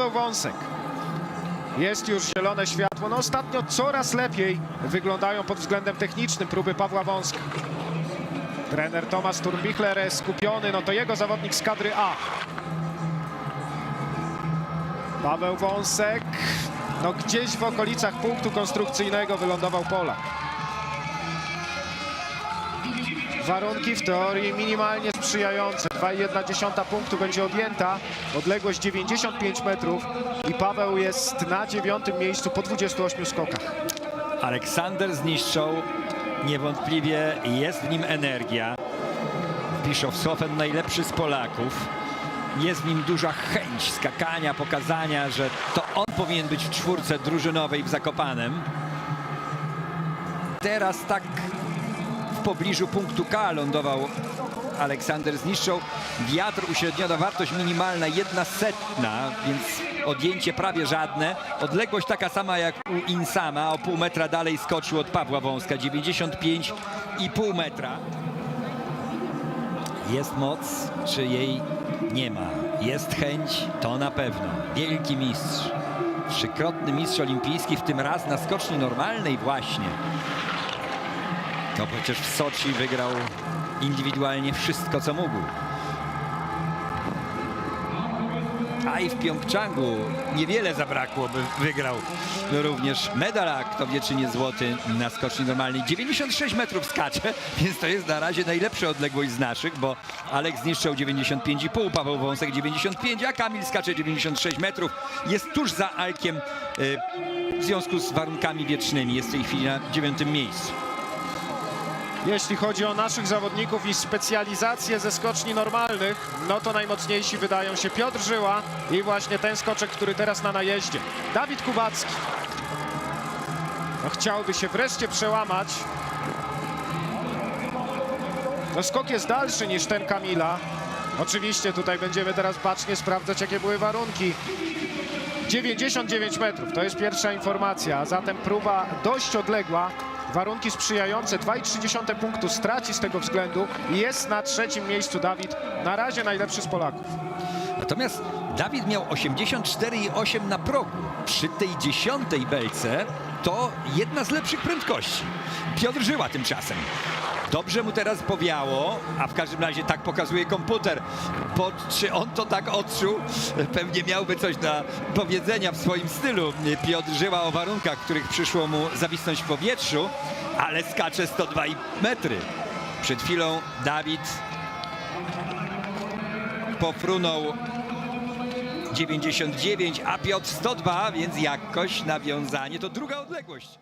Paweł Wąsek. Jest już zielone światło. No ostatnio coraz lepiej wyglądają pod względem technicznym próby Pawła Wąska. Trener Tomasz Turbichler skupiony, no to jego zawodnik z kadry A. Paweł Wąsek, no gdzieś w okolicach punktu konstrukcyjnego wylądował Polak. Warunki w teorii minimalnie sprzyjające. 2,1 punktu będzie objęta. Odległość 95 metrów i Paweł jest na dziewiątym miejscu po 28 skokach. Aleksander zniszczał. Niewątpliwie jest w nim energia. Bischofshofen najlepszy z Polaków. Jest w nim duża chęć skakania, pokazania, że to on powinien być w czwórce drużynowej w Zakopanem. Teraz tak pobliżu punktu K lądował Aleksander zniszczał. Wiatr uśredniona wartość minimalna jedna setna, więc odjęcie prawie żadne. Odległość taka sama jak u Insama, o pół metra dalej skoczył od Pawła Wąska, 95,5 metra. Jest moc, czy jej nie ma? Jest chęć, to na pewno. Wielki mistrz. Trzykrotny mistrz olimpijski, w tym raz na skoczni normalnej właśnie. No przecież w Soczi wygrał indywidualnie wszystko, co mógł. A i w Pjongczangu niewiele zabrakło, by wygrał również medal, kto wie czy nie złoty na skoczni normalnej. 96 metrów skacze, więc to jest na razie najlepsza odległość z naszych, bo Aleks zniszczył 95,5, Paweł Wąsek 95, a Kamil skacze 96 metrów. Jest tuż za Alkiem y, w związku z warunkami wietrznymi. Jest w tej chwili na dziewiątym miejscu. Jeśli chodzi o naszych zawodników i specjalizację ze skoczni normalnych, no to najmocniejsi wydają się Piotr Żyła i właśnie ten skoczek, który teraz na najeździe. Dawid Kubacki. No, chciałby się wreszcie przełamać. No, skok jest dalszy niż ten Kamila. Oczywiście tutaj będziemy teraz bacznie sprawdzać, jakie były warunki. 99 metrów, to jest pierwsza informacja, a zatem próba dość odległa. Warunki sprzyjające, 2,3 punktu straci z tego względu. Jest na trzecim miejscu Dawid, na razie najlepszy z Polaków. Natomiast Dawid miał 84,8 na progu. Przy tej dziesiątej belce to jedna z lepszych prędkości. Piotr Żyła tymczasem. Dobrze mu teraz powiało, a w każdym razie tak pokazuje komputer. Bo czy on to tak odczuł? Pewnie miałby coś do powiedzenia w swoim stylu. Piotr Żyła o warunkach, których przyszło mu zawisnąć w powietrzu, ale skacze 102 metry. Przed chwilą Dawid pofrunął 99, a Piotr 102, więc jakoś nawiązanie to druga odległość.